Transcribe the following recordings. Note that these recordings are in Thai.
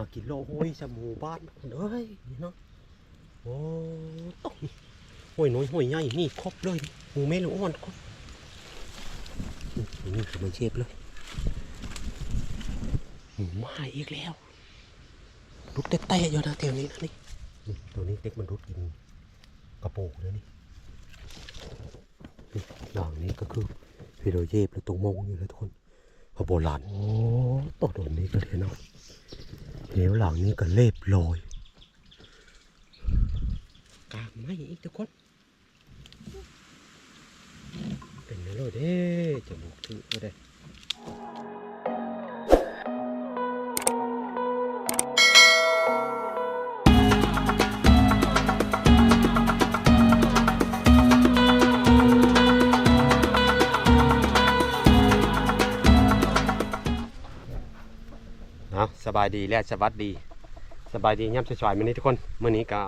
ากิโลโอ้ยสหมูบ้านเอ้ยนี่เนาะโอ้ต้องโอ้ยน้อยห้อยใหญ่นี่ครบเลยหมูแม่ลูอ่อนครบนี่นี่คือมันเชฟเลยหมูมาอีกแล้วรุดเตะๆอยู่นะเที่ยวนี้นะนี่ตัวนี้เด็กมันรุดกินกระโปงเลยนี่นี่หลังนี้ก็คือพี่โรเยบแล้วตรงมงอยู่เลยทุกคนพอโบราณโอ้ตัวโดนนี้ก็เลยเนาะ เหวหลังนี้ก็เรียบลอยกางไม่อีกทุกคน เป็นไงล่ะเด้จะบุกถือก็ได้ บายดีและสวัสดี สบายดีย่ำสวยๆมื้อนี้ทุกคนมื้อนี้ก็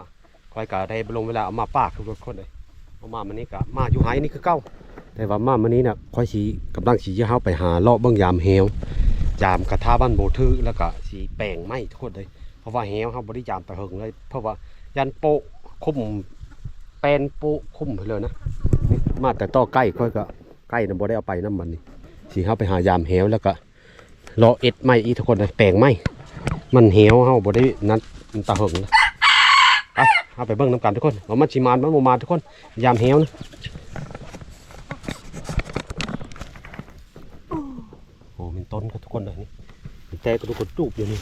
คอยก็ได้ลงเวลาเอามาปากทุกคนเลยเอามามื้อนี้ก็มาอยู่ไห้นี่คือเก่าแต่ว่ามามื้อนี้น่ะคอยสิกำลังสิเฮาไปหาเลาะเบิ่งยามแฮวยามกระทาบ้านโบทือแล้วก็สิแปลงไม้ทุกคนเลยเพราะว่าแฮวเฮาบ่ได้ยามตะเหิงเลย เพราะว่ายันโปะคุ้มแปนโปะคุ้มไปเลยนะมาแต่ต่อใกล้ค่อยก็ใกล้นะบ่ได้เอาไปนํมันนี่สิเฮาไปหายามแฮวแล้วก็เลาะเอ็ดไม้อีทุกคนเลยแปลงไม้ มันเหี่ยวเฮาบ่ได้นัดมันตะเหิงนะไปเอาไปเบิ่งน้ำกันทุกคนว่ามันสิมานมันบ่มาทุกคน ยามเหี่ยวนะโอ้เป็นต้นก็ทุกคนเลยนี่มีแต่ก็ทุกคนจูบอยู่นี่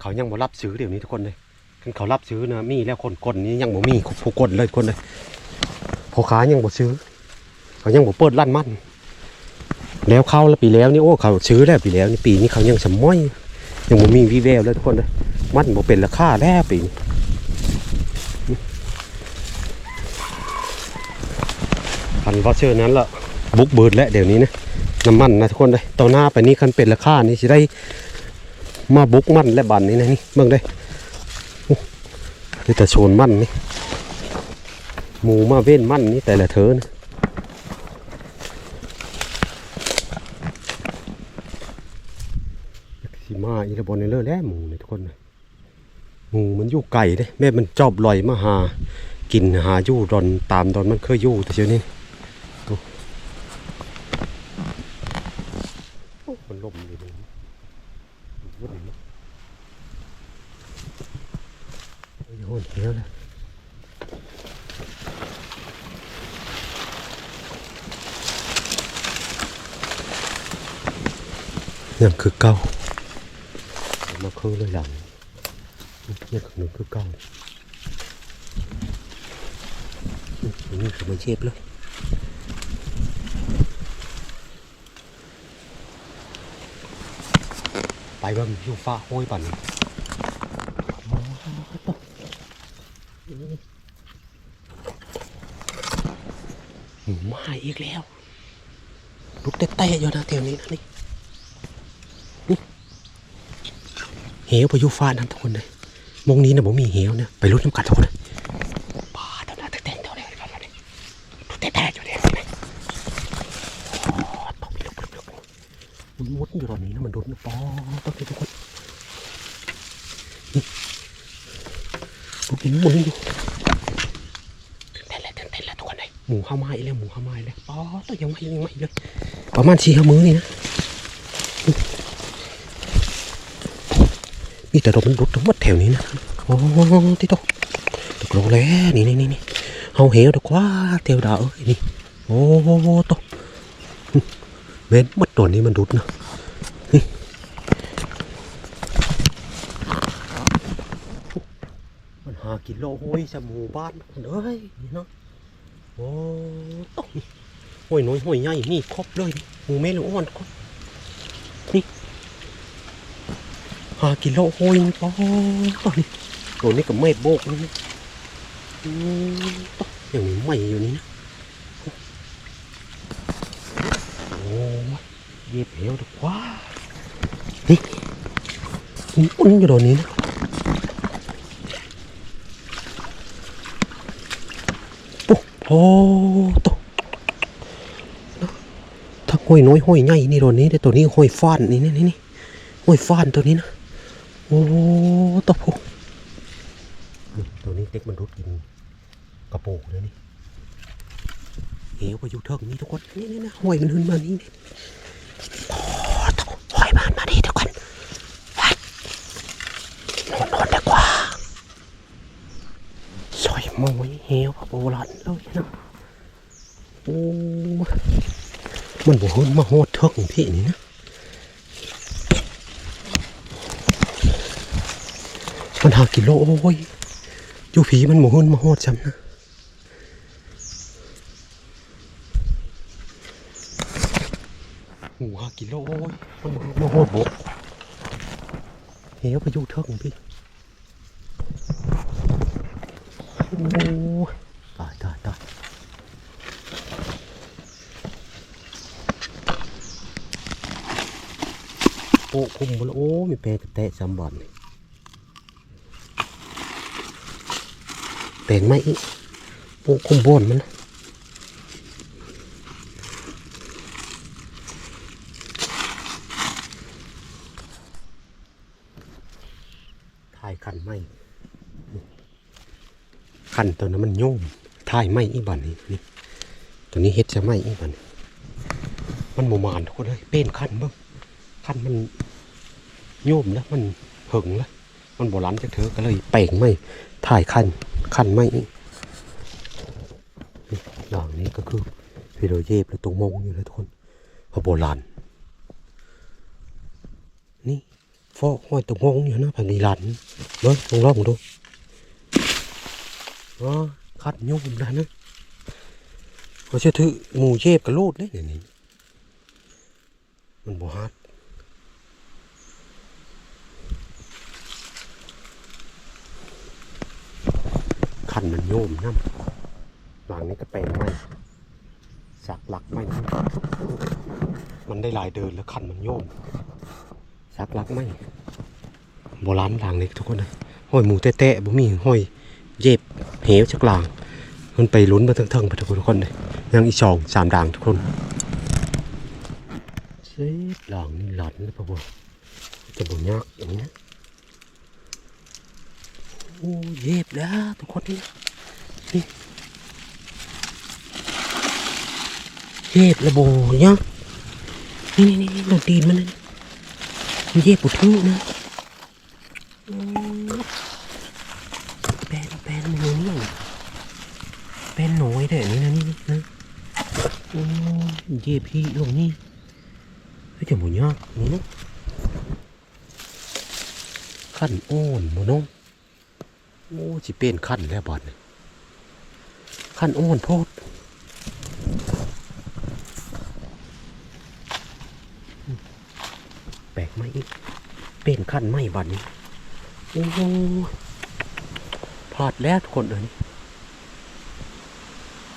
เขายังบ่รับซื้อเดี๋ยวนี้ทุกคนเลยคันเขารับซื้อนะมีแล้วคนกดนี้ยังบ่มีผู้กดเลยคนเลยพ่อค้ายังบ่ซื้อ เขายังบ่เปิดร้านมันแล้วเข้าแล้วปีแล้วนี่โอ้เขาซื้อแล้วปีแล้วนี่ปีนี้เขายังสมอยยังบ่มีวีแววเลยทุกคนเลยมันบ่เป็นราคาแล้วปีนี้คันว่าเชื่อนั้นละบุกเบิดแล้วเดี๋ยวนี้นะน้ำมันนะทุกคนเลยต่อหน้าไปนี้คันเป็นราคานี่สิได้มาบุกมันและบันนี้นะนี่เบิ่งได้นี่แต่โชนมันนี่หมูมาเว้นมันนี่แต่ละเธอนะ สี มาอีระบอนในเลอร์แล้วหมูเนี่ยทุกคนนะหมูมันอยู่ไก่เด้แม่มันจอบลอยมาหา กินหาอยู่ดอนตามดอนมันเคยอยู่แต่เชียวนี้ดูโอ้มันล่มอยู่ตรงนี้วุ่นเนอะโอ้ยโหดเหี้ยเลยยังคือเก่ามาคือเลยหลังคือเก่า นี่คือมันเชฟเลยไปบ้างอยู่ฟ้าห้อยปั่นหมูมาอีกแล้วลูกเตะๆอยู่นะเที่ยวนี้นะนี่ เหวพายุฟ้านั่นทุกคนเลยมงนี้นะผมมีเหวเนี่ยไปรุ่นน้ำกัดทุกคนเลยปลาเท่านั้นแต่งเท่าไหร่กันเนี่ยดูแต่แต่อยู่เนี่ยต้องมีลูกลูกมันมุดอยู่ตอนนี้นะมันโดนปอต้องทุกคนนี่ลูกมันมุนอยู่ตื่นเต้นเลยตื่นเต้นเลยทุกคนเลยหมูข้าวไม้เลยหมูข้าวไม้เลยอ๋อต้องยังไม่ยังไม่เลยประมาณสี่ห้ามื้อนี่นะ นี่แต่เรามันรุดทั้งหมดแถวนี้นะโอ้ที่ตกตกลงแล้วนี่นี่นี่นี่เอาเหวดีกว่าเตียวดาวเอ้ยนี่โอ้ตกเว้นหมดตัวนี้มันรุดนะนี่มันหากิโลโอ้ยสหมูบ้านเอ้ยนี่เนาะโอ้ตกโอ้ยน้อยโอ้ยใหญ่นี่ครบเลยหมูแม่ลูกอ่อนครบ ห้ากิโลโอ้ยปอตัวนี้ตัวนี้ก็ไม่โบกนะอืมตัวอย่างนี้ไม่อยู่นี่นะโอ้ยเย็บเหวดีกว่านี่มันอุ่นอยู่ตรงนี้นะปุ๊บโอ้ตัวห้อยน้อยห้อยใหญ่นี่ตัวนี้แต่ตัวนี้ห้อยฟ้านนี่นี่นี่นี่ห้อยฟ้านตัวนี้นะ โอ้ตะพูนี่ตัวนี้เด็กมันรุดกินกระโปงเลยนี่เหวก็อยู่เทิงนี่ทุกคนนี่นี่นะห้อยมันขึ้นมานี่นี่โอ้ตะห้อยมันมาดิทุกคนนอนนอนดีกว่าสอยมอยเหวพระโบราณเลยนะโอ้มันบ่เฮินมาโหดเทิกของพี่นี่นะ มันหากิโลโอ้ยอยู่ผีมันบ่เฮินมาโหดจำนะหูหากิโลโอ้ยมันบ่เฮินมาโหดบ่เฮ้ยไปยู่เทิกของพี่โอ้ตายตายตายโอ้คุมบนโอ้มีแปลกระแตะสามบอลนี่แป ลงไม่อีกโอ้คุมบนมันนะถ่ายคันไม่คันตัวนั้นมันโยมถ่ายไม่อีบันนี่นี่ตัวนี้เฮ็ดจะไม่อีบันมันโมมานทุกคนเลยเป็นคันบ้างคันมันโยมแล้วมันหึงแล้วมันโบราณจะเถอะก็เลยเป่งไม่ถ่ายคัน คันไม่อย่างนี้ก็คือพิโรเยบหรือตรงมงอยู่เลยทุกคนพระโบราณนี่ฟอกห้อยตรงมงอยู่นะพันนีหลันเบิ้งลองลองดูอ๋อคัดโยมได้นะเขาจะถือหมูเยบกับโลดเลยอย่างนี่มันโบฮัด คันมันโยมน้ำหลังนี้ก็แปลงไม่สักหลักไม่น้ำมันได้หลายเดินแล้วคันมันโยมสักหลักไม่โบราณหลังนี้ทุกคนเลยห้อยหมูแตะๆบ่มีห้อยเย็บเหวจักหลางมันไปลุ้นมาทั้งๆไปทุกคนทุกคนเลยยังอีกสองสามด่างทุกคนเช็ดหลังนี่หลันนะพ่อบัวจะบ่ยากอย่างนี้นะ เย็บแล้วทุกคนนี่เย็บระโบยังนี่นี่นี่เราตีนมันนะมันเย็บปุถุนะโอ้แปนแปนมันอยู่นี่แปนน้อยแต่นี่นะนี่นะโอ้เย็บพี่ลงนี่เฮ้ยจะหมุนยากนี่นะขั้นโอนหมูน้อง โอ้จิเป็นขั้นแล้วบอดนี่ขั้นอ้วนโพดแปลกไหมอีกเป็นขั้นไหมบัดนี้โอ้พลาดแล้วทุกคนเลย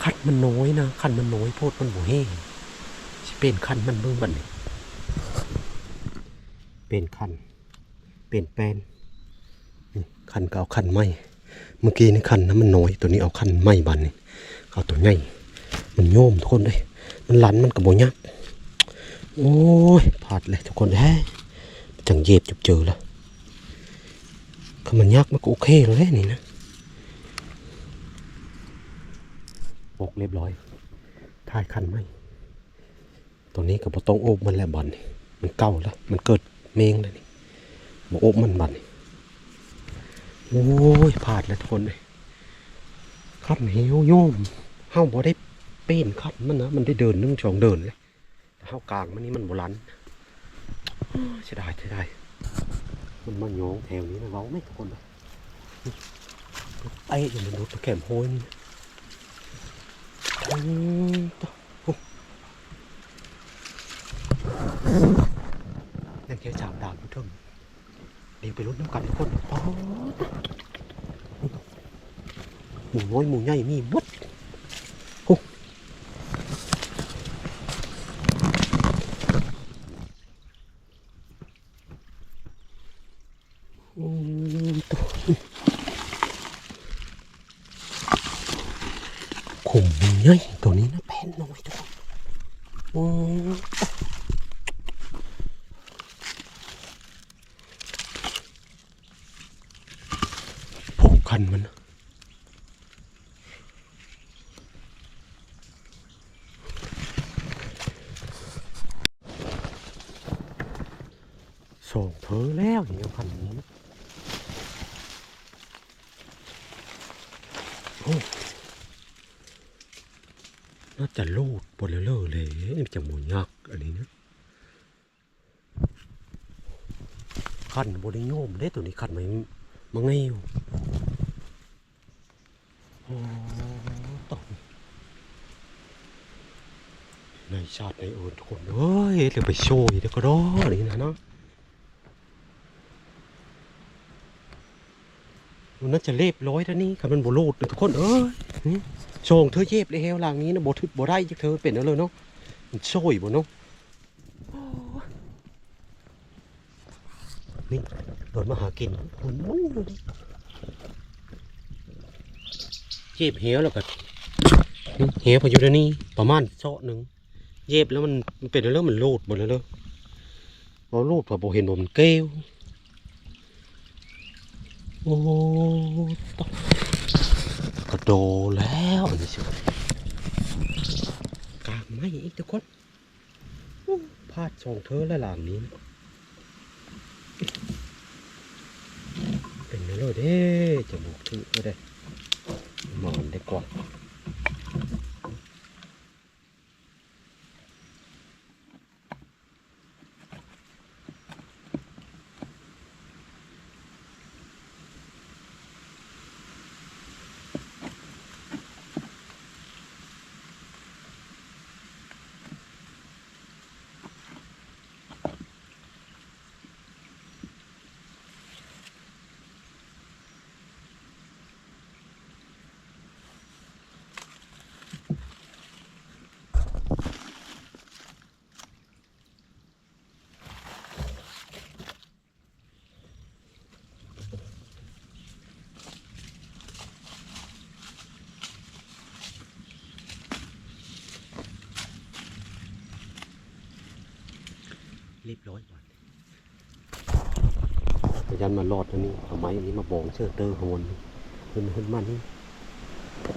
ขั้นมันน้อยนะขั้นมันน้อยโพดมันบ่แห้งสิเป็นขั้นมันเบิ่งบัดนี้เป็นขั้นเป็นแปลน คันก็เอาคันไม้เมื่อกี้นี่คันนะมันน้อยตัวนี้เอาคันไม้บันนี่เอาตัวใหญ่มันโยมทุกคนเลยมันลันมันกระโบยักโอ้ยพลาดเลยทุกคนแฮ่จังเย็บจุบเจอแล้วก็มันยักมันก็โอเคแล้วแหละนี่นะปกเรียบร้อยทายคันไม้ตัวนี้ก็บ่ต้องโอบมันแล้วบันนี่มันเก่าแล้ว มันเกิดเมงแล้วนี่บ่โอบมันบันนี่ โอ้ยพลาดแล้วทุกคนเลยขันเหวโยมเฮาบ่ได้เป็นขันมันนะมันได้เดินนึ่งชองเดินเลยแต่เฮากลางมันนี่มันโบราณเสียดายเสียดายมันมาโยงแถวนี้นะเว้าไหม่ทุกคนเลยไอ้ยังมันดูตะแคมโหยนี่นะอืมต่อโอ้นั่นแค่สามดาวทุกท่าน เดี๋ยวไปลุ้นน้ำกันทุกคนป๊อหมูน้อยหมูใหญ่มีหมดโอ้อืมตัวขุมใหญ่ตัวนี้นะแพนน้อยทุกคน โอ้พวกคันมัน ส่งเธอแล้วอย่างเงี้ยคันนี้นะโอ้น่าจะโลดบนเลอเลยนี่จะหมุนยักอันนี้นะคันบนได้โยมได้ตัวนี้คันไหมมังไงอยู่โอ้ต้อง ในชาติในโอนทุกคนเอ้ยเดี๋ยวไปโชว์อีกเดี๋ยวก็รอนี่นะเนาะมันน่าจะเรียบร้อยแล้วนี่ครับมันโบโลดเลยทุกคนเอ้ยโชงเธอเย็บเลยเฮลหลังนี้นะโบทึบโบได้จักเธอเป็นแล้วเลยเนาะมันโชยบ่เนาะนี่โดนมาหากินคนมุ้งเลยเย็บเฮลแล้วก็เฮลพออยู่แล้วนี่ประมาณเซาะหนึ่ง เย็บแล้วมันเป็นแล้วมันโลดหมดแล้วเนาะพอโลดพอโบเห็นบ่มันเกลียวโอ้กระโดแล้วอันนี้สิกลางไม่อีกทุกคนพลาดสองเธอแล้วหลังนี้นะเป็นอะไรเด้จมูกถือก็ได้หมอนได้กว่า รียบร้อยก่อนพยันมารอดอันนี้เอาไม้อันนี้มาบองเชือกเตอร์โหนขึ้นขึ้นมันนี่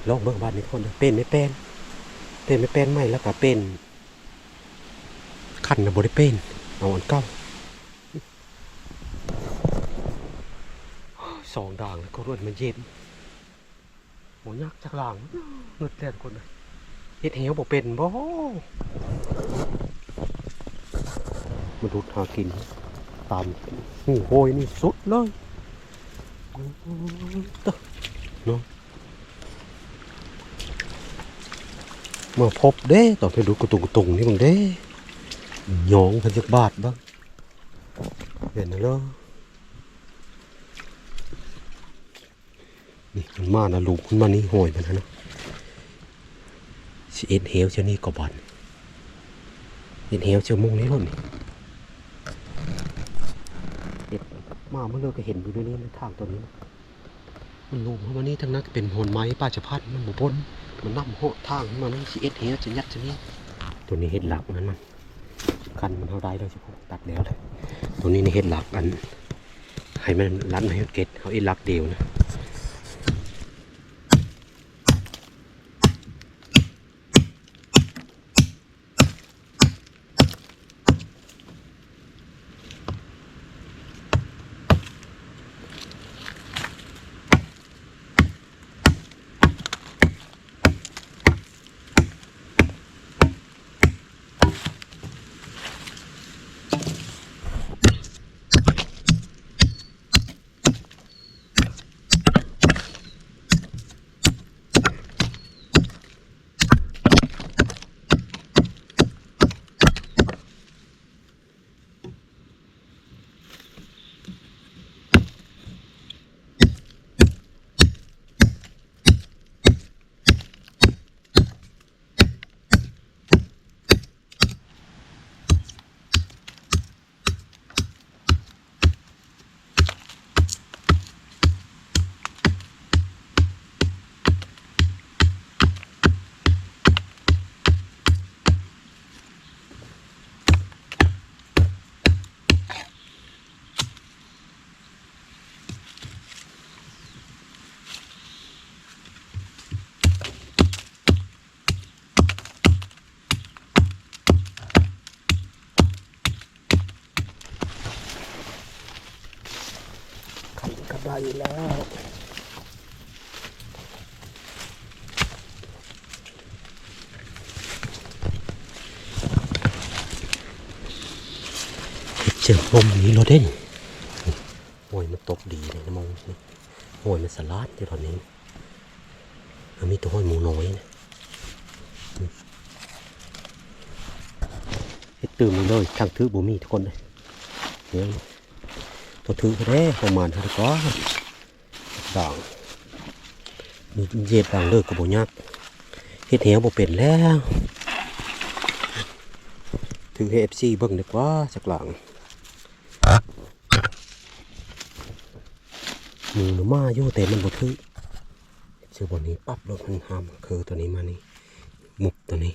ลองเบิ่งบ้านนี้คนเป็นไม่เป็นเป็นไม่เป็นไม่แล้วก็เป็นขันนะบริเป็นเอาอันเก้าสองด่างแล้วก็รวดมันเย็นหมูยักจากหลังเงืดแล่นคนเลยเฮ็ดเหวบ่เป็นบ่ มาดูดหากินตามหูโหยนี่สุดเลยเนาะมาพบเด้ต่อไปดูกระตุงกระตุงนี่บังเด้หยองพันจักบาทบ้างเห็นนะเนาะนี่มันมานะลูกมันมานี่โหยมันนะเนาะสิเอ็ดเฮลเจ้านี่กบอนเอ็ดเฮลเจ้ามุงนี่รุ่นนี่ มาเมื่อเราก็เห็นอยู่ในนี้ในทางตัวนี้ มันลงเข้ามานี่ทั้งนั้นเป็นหนไม้ป้าจะพัดมันหมูพ้นมันนั่เหาะทางขึ้นมานั่นสีเอ็ดเฮจะยัดจะนี่ตัวนี้เห็ดหลักนั้นมันกันมันเท่าไรเลยเฉพาะตัดแล้วเลยตัวนี้ในเห็ดหลักอันให้มันรัดให้เก็ตเขาเอ็ดหลักเดียวนะ ได้แล้วเห็ดเชิงลมนี้เราเด่นโอ้ยมันตกดีเลยนะมองโอ้ยมันสลัดที่ตอนนี้มันมีตัวห้อยหมูน้อยนะเห็ดตื่นมาเลยทางถือบ่มีทุกคนเลยเดี๋ยว ตัวถือก็ได้ประมาณเท่าไหร่ก็ด่างมีเย็ดด่างเลิกกับบ่ยักเฮ็ดแหวบ่เป็นแล้วถือให้ FC เบิ่งดีกว่าสักหลังหมูหรือมาอยู่แต่มันบ่ถือเชื่อบนนี้ปั๊บรถมันหามคือตัวนี้มานี่มุบตัวนี้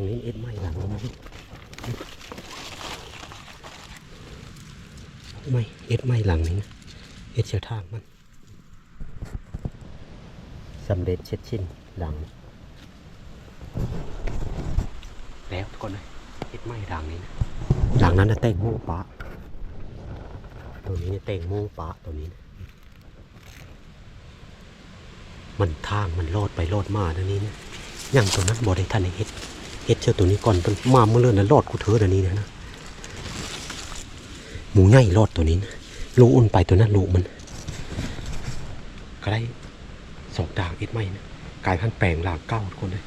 งนี้เอ็ดไม่หลังนี้ไม่เอ็ดไม่หลังนี้นะเอ็ดเชียวทางมันสำเร็จเช็ดชิ้นหลัง แล้วทุกคนเลยเอ็ดไม่หลังนี้นะหลังนั้นนะแต่งโม่ปะตัวนี้เนี่ยแต่งโม่ปะตัวนี้นะมันทางมันโลดไปโลดมาตัวนี้นะอย่างตัวนั้นบอได้ทันเฮ็ด เฮ็ดเชือตัวนี้ก่อนเป็นมาเมื่อเลื่อนนะรอดกูเธอเดี๋ยวนี้นะนะหมูใหญ่รอดตัวนี้นะลูกอุ่นไปตัวนั้นลูกมันก็ได้สองด่างเอ็ดไม่นะกลายพันธุ์แปลงหลางเก้าทุกคนเลย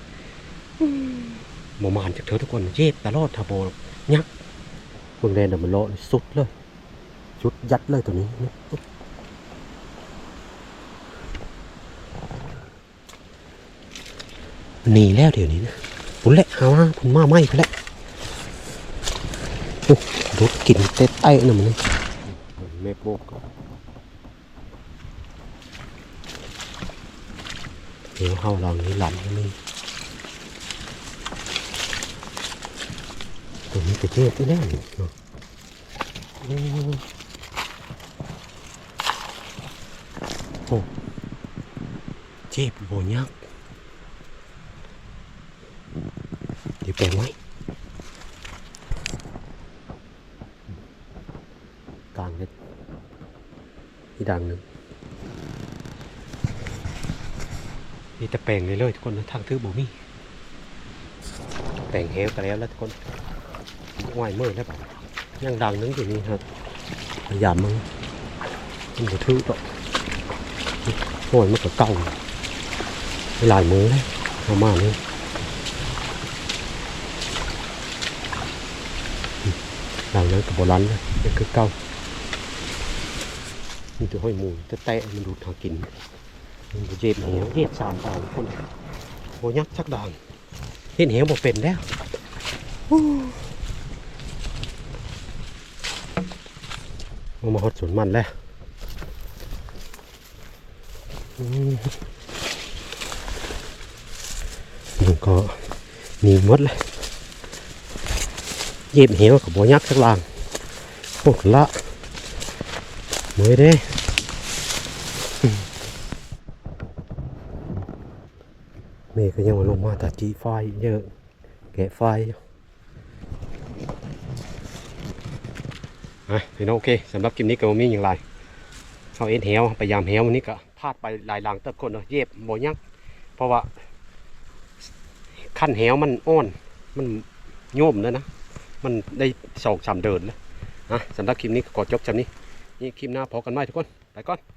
หมอมานจากเธอทุกคนเย็บตลอดทาโบยักษ์เมืองแดนเดมันโลดสุดเลยชุดยัดเลยตัวนี้นะหนีแล้วเดี๋ยวนี้นะ พุ่นแหละหาว่าพุ่นมาไหมพุ่นแหละโอ้รถกินเต็ดไอ้น่ะมันนี่แม่โบกก็เดี๋ยวเฮาเรานี้หลันนี่ตัวนี้จะเจ็บที่แน่เนาะโอ้โหเจ็บโบยักษ์ เดี๋ยวแปลงไว้กลางเลยอีกดังหนึ่งมีแต่แปลงเลยเลยทุกคนนะทางทือบ่มีแปลงเหวกันแล้วแล้วทุกคนไหวเมื่อยแล้วแบบยังดังนึงอยู่นี่ครับพยายามมึงมันจะทือต่อโอ้ยมันก็เก่าหลายมือเลยเอามานี่ ดังนั้นกับโบราณเลยนี่คือเก่ามีตัวห้อยหมูจะแตะมันดูดทางกินมันจะเจ็บเหวเห็ดสามตางคนโอ้ยักษ์ชักด่างเห็นเหวบอกเป็นแล้วเอามาหดสวนมันแล้วอืมมันก็มีมดเลย เย็บเหวกับบัวยักษ์ชักลางโอ้ละ mới đấy mẹ cái nhau lông ma ta chỉ phai nhớ kẻ phai อะพี่น้องโอเคสำหรับคลิปนี้ก็มีอย่างไรเขาเอ็นเหวพยายามเหววันนี้ก็พลาดไปหลายหลังติบคนเนาะเย็บโบยักเพราะว่าขั้นเหวมันอ่อน มันโยมแล้วนะ มันได้สองสามเดินแล้วอะสำหรับคลิปนี้ก็ขอจบจำนี้นี่คลิปหน้าพอกันไหมทุกคน ไปก่อน